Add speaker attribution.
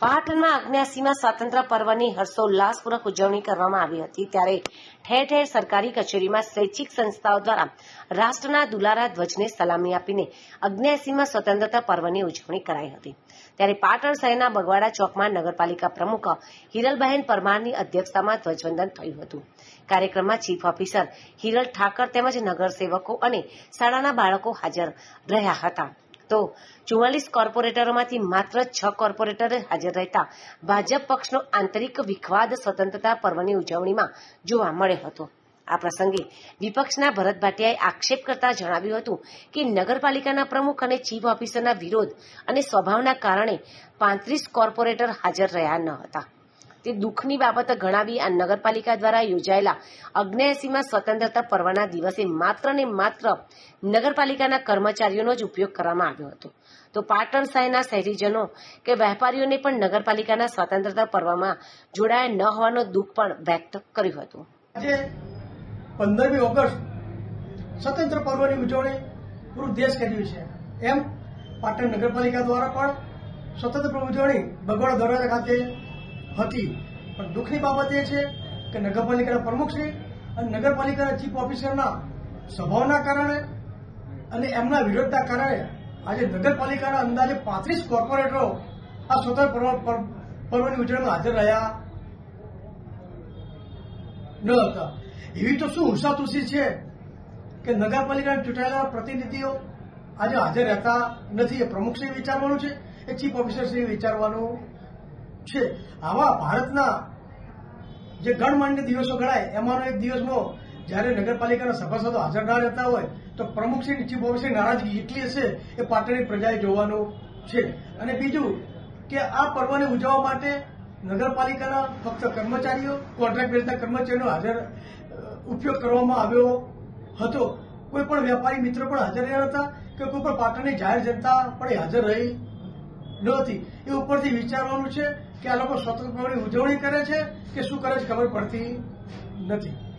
Speaker 1: પાટણમાં અગ્ન્યાસીમાં સ્વાતંત્ર્ય પર્વની હર્ષોલ્લાસપૂર્વક ઉજવણી કરવામાં આવી હતી ત્યારે ઠેર ઠેર સરકારી કચેરીમાં સ્વૈચ્છિક સંસ્થાઓ દ્વારા રાષ્ટ્રના દુલારા ધ્વજને સલામી આપીને અગ્નિયાસીમાં સ્વતંત્રતા પર્વની ઉજવણી કરાઈ હતી. ત્યારે પાટણ શહેરના બગવાડા ચોકમાં નગરપાલિકા પ્રમુખ હિરલબહેન પરમારની અધ્યક્ષતામાં ધ્વજવંદન થયું હતું. કાર્યક્રમમાં ચીફ ઓફિસર હિરલ ઠાકર તેમજ નગરસેવકો અને શાળાના બાળકો હાજર રહ્યા હતા. તો ચુમ્માલીસ કોર્પોરેટરોમાંથી માત્ર છ કોર્પોરેટર હાજર રહેતા ભાજપ પક્ષનો આંતરિક વિખવાદ સ્વતંત્રતા પર્વની ઉજવણીમાં જોવા મળ્યો હતો. આ પ્રસંગે વિપક્ષના ભરત ભાટિયાએ આક્ષેપ કરતા જણાવ્યું હતું કે નગરપાલિકાના પ્રમુખ અને ચીફ ઓફિસરના વિરોધ અને સ્વભાવના કારણે પાંત્રીસ કોર્પોરેટર હાજર રહ્યા ન હતા. તે દુઃખની બાબત ગણાવી આ નગરપાલિકા દ્વારા યોજાયેલા અગ્નેસીમાં સ્વતંત્રતા પર્વના દિવસે માત્ર ને માત્ર નગરપાલિકાના કર્મચારીઓનો જ ઉપયોગ કરવામાં આવ્યો હતો. તો પાટણ શહેરના શહેરીજનો કે વેપારીઓને પણ નગરપાલિકાના સ્વતંત્રતા પર્વમાં જોડાયા ન હોવાનો દુઃખ પણ વ્યક્ત કર્યું હતું.
Speaker 2: આજે પંદરમી ઓગસ્ટ સ્વતંત્ર પર્વની ઉજવણી પૂરું દેશ કર્યું છે. એમ પાટણ નગરપાલિકા દ્વારા પણ સ્વતંત્ર ઉજવણી ભગવાન દરવાજા ખાતે હતી. પણ દુઃખની બાબત એ છે કે નગરપાલિકાના પ્રમુખશ્રી અને નગરપાલિકાના ચીફ ઓફિસરના સ્વભાવના કારણે અને એમના વિરોધના કારણે આજે નગરપાલિકાના અંદાજે પાંત્રીસ કોર્પોરેટરો આ સ્વતંત્ર પર્વ પર્વ- પર્વની ઉજવણીમાં હાજર રહ્યા ન હતા. એવી તો શું હુસાતુસી છે કે નગરપાલિકાના ચૂંટાયેલા પ્રતિનિધિઓ આજે હાજર રહેતા નથી. એ પ્રમુખશ્રી વિચારવાનું છે, એ ચીફ ઓફિસરશ્રી વિચારવાનું છે. આવા ભારતના જે ગણમાન્ય દિવસો ગણાય, એમાંનો એક દિવસનો જ્યારે નગરપાલિકાના સભાસદો હાજર ના રહેતા હોય, તો પ્રમુખશ્રી નીચી ઓફિસરની નારાજગી એટલી હશે એ પાટણની પ્રજાએ જોવાનું છે. અને બીજું કે આ પર્વને ઉજવવા માટે નગરપાલિકાના ફક્ત કર્મચારીઓ, કોન્ટ્રાક્ટ બેઝના કર્મચારીઓનો હાજર ઉપયોગ કરવામાં આવ્યો હતો. કોઈ પણ વેપારી મિત્ર પણ હાજર રહ્યા હતા કે કોઈ પણ પાટણની જાહેર જનતા પણ હાજર રહી નહોતી એ ઉપરથી વિચારવાનું છે કે આ લોકો સ્વતંત્ર ઉજવણી કરે છે કે શું કરે છે ખબર પડતી નથી.